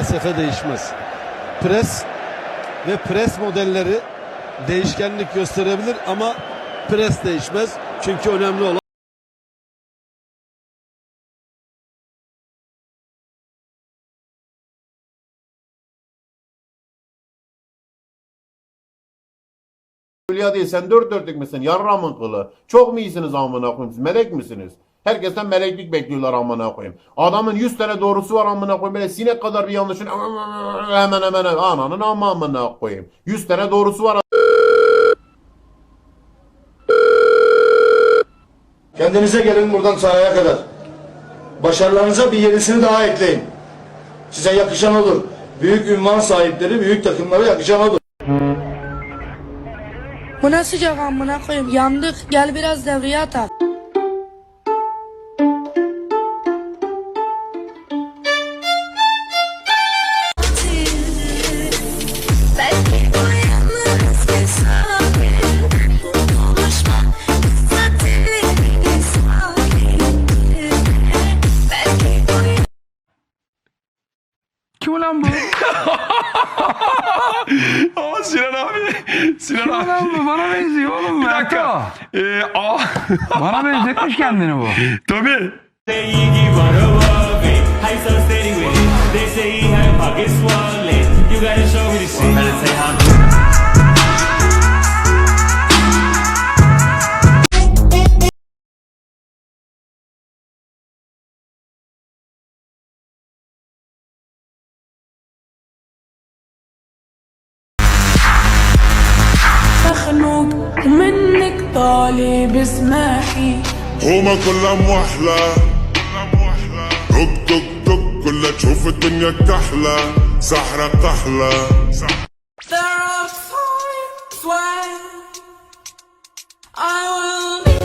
felsefe değişmez. Pres ve pres modelleri değişkenlik gösterebilir ama pres değişmez. Çünkü önemli olan Hülya değil sen dört dörtlük müsün? Yarramın kılı. Çok mu iyisiniz amına koyayım? Melek misiniz? Herkesten meleklik bekliyorlar amına koyayım. Adamın 100 tane doğrusu var amına koyayım. Böyle sinek kadar bir yanlışın hemen hemen ananın amma amına koyayım. 100 tane doğrusu var. Kendinize gelin buradan sahaya kadar. Başarılarınıza bir yenisini daha ekleyin. Size yakışan olur. Büyük ünvan sahipleri, büyük takımlara yakışan olur. Bu ne sıcak amına koyayım yandık gel biraz devreye atak. Kim ulan bu? Aa Sinan abi. Sinan Kim abi. ulan bu? Bana benziyor oğlum. Bir dakika. Ee, aa. Bana benzetmiş kendini bu. Tabii. Say run منك طالب اسمعي هما كلها موحلة دق دق دق كلها تشوف الدنيا كحلة سحرة كحلة There are times when I will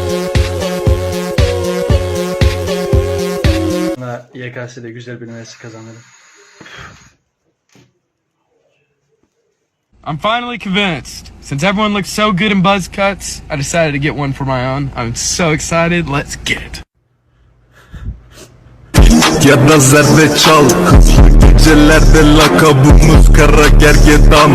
YKS'de güzel bir üniversite kazanırım. I'm finally convinced. Since everyone looks so good in buzz cuts, I decided to get one for my own. I'm so excited. Let's get it. Ya da zerre çal Gecelerde lakabımız kara gergedan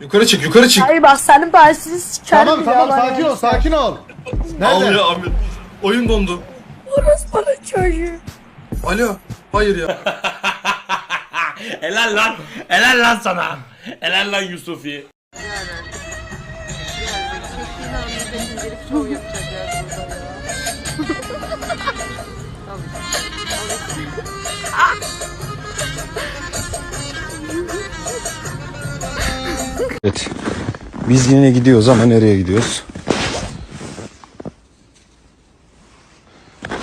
Yukarı çık, yukarı çık. Hayır bak senin bahsini sikerim Tamam tamam sakin ol, sakin ol. Nerede? abi Oyun dondu Bana çocuğu. Alo. Hayır ya. Helal lan. Helal lan sana. Helal lan Yusufi. Evet. Biz yine gidiyoruz ama nereye gidiyoruz?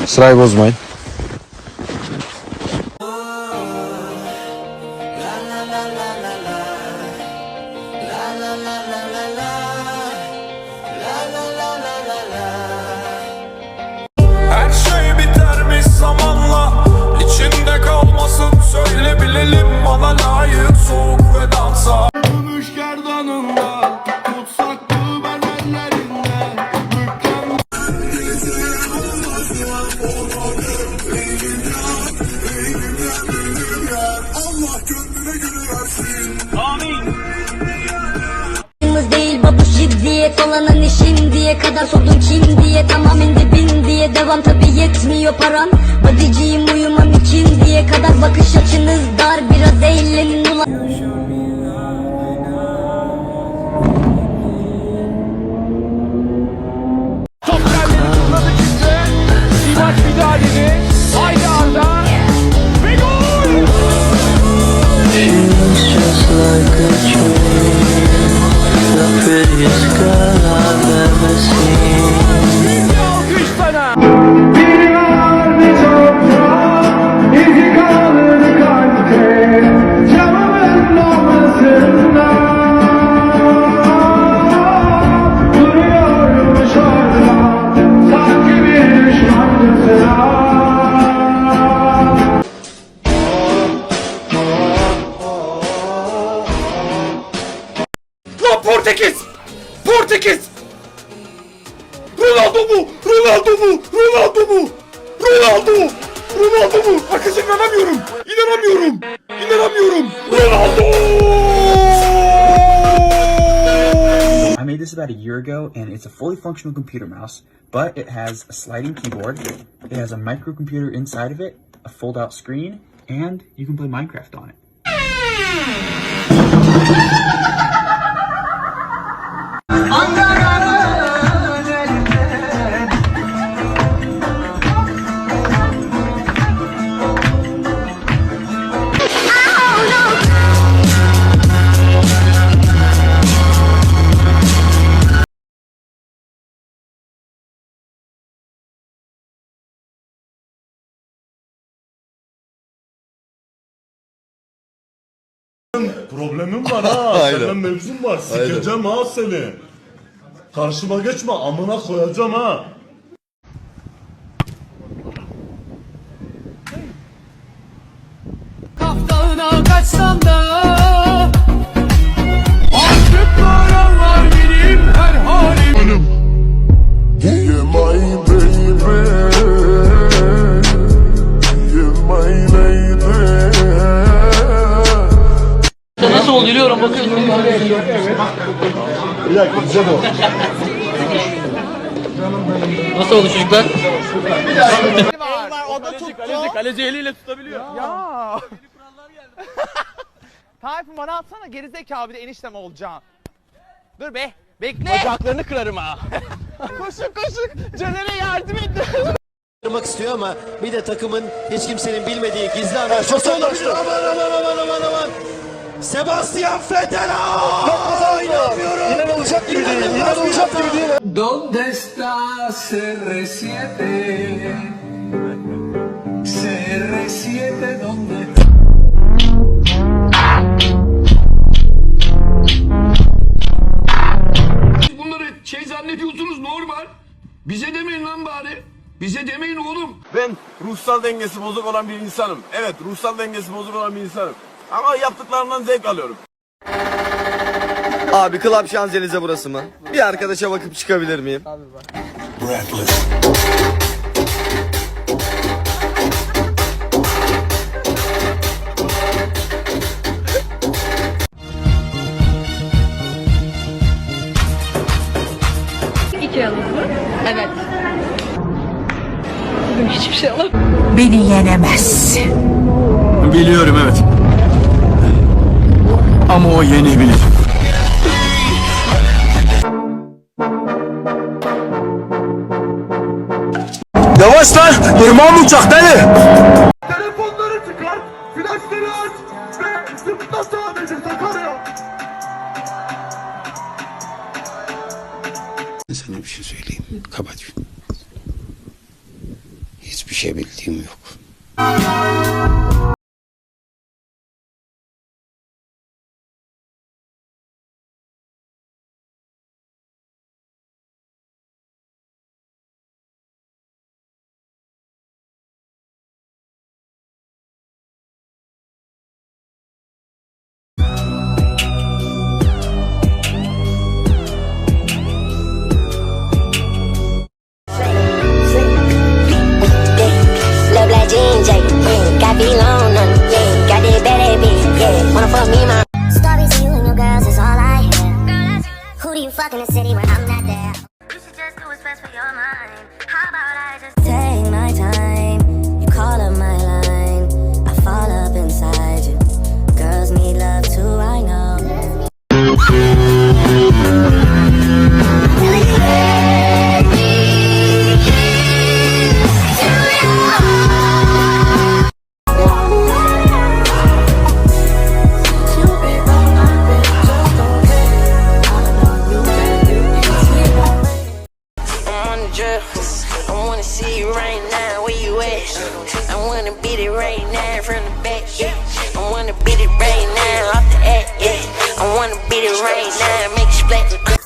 Sırayı bozmayın. Allah gönlüne Yalnız değil babuş ciddiyet olanın işin diye kadar sordun kim diye tamamen dibin diye. Devam tabi yetmiyor paran Inanamıyorum. İnanamıyorum. İnanamıyorum. Ronaldo! I made this about a year ago, and it's a fully functional computer mouse, but it has a sliding keyboard, it has a microcomputer inside of it, a fold-out screen, and you can play Minecraft on it. Problemim var ha. Senden mevzum var. Sikeceğim ha seni. Karşıma geçme amına koyacağım ha. Kaptağına kaçsam da Oldu yürüyorum bakıyorum. Bir dakika bize de Nasıl oldu çocuklar? Kaleci, kaleci eliyle tutabiliyor. Ya. Tayfun bana atsana gerizekalı bir de eniştem olacağım. Dur be. Bekle. Bacaklarını kırarım ha. koşun koşun. Caner'e yardım et. Kırmak istiyor ama bir de takımın hiç kimsenin bilmediği gizli anlaşması olabilir. Aman aman aman aman aman. Sebastian Vettel. İnanmıyorum. İnanılacak gibi değil. İnanılacak gibi değil. ¿Dónde está CR7? CR7, ¿dónde? Bunları şey zannediyorsunuz normal. Bize demeyin lan bari. Bize demeyin oğlum. Ben ruhsal dengesi bozuk olan bir insanım. Evet ruhsal dengesi bozuk olan bir insanım. Ama yaptıklarından zevk alıyorum. Abi Club Şanzelize burası mı? Bir arkadaşa bakıp çıkabilir miyim? Beni yenemez. Biliyorum evet. Ama o yenebilir. Yavaş lan! Irmağım uçak deli! Beat it right now. Make it splat.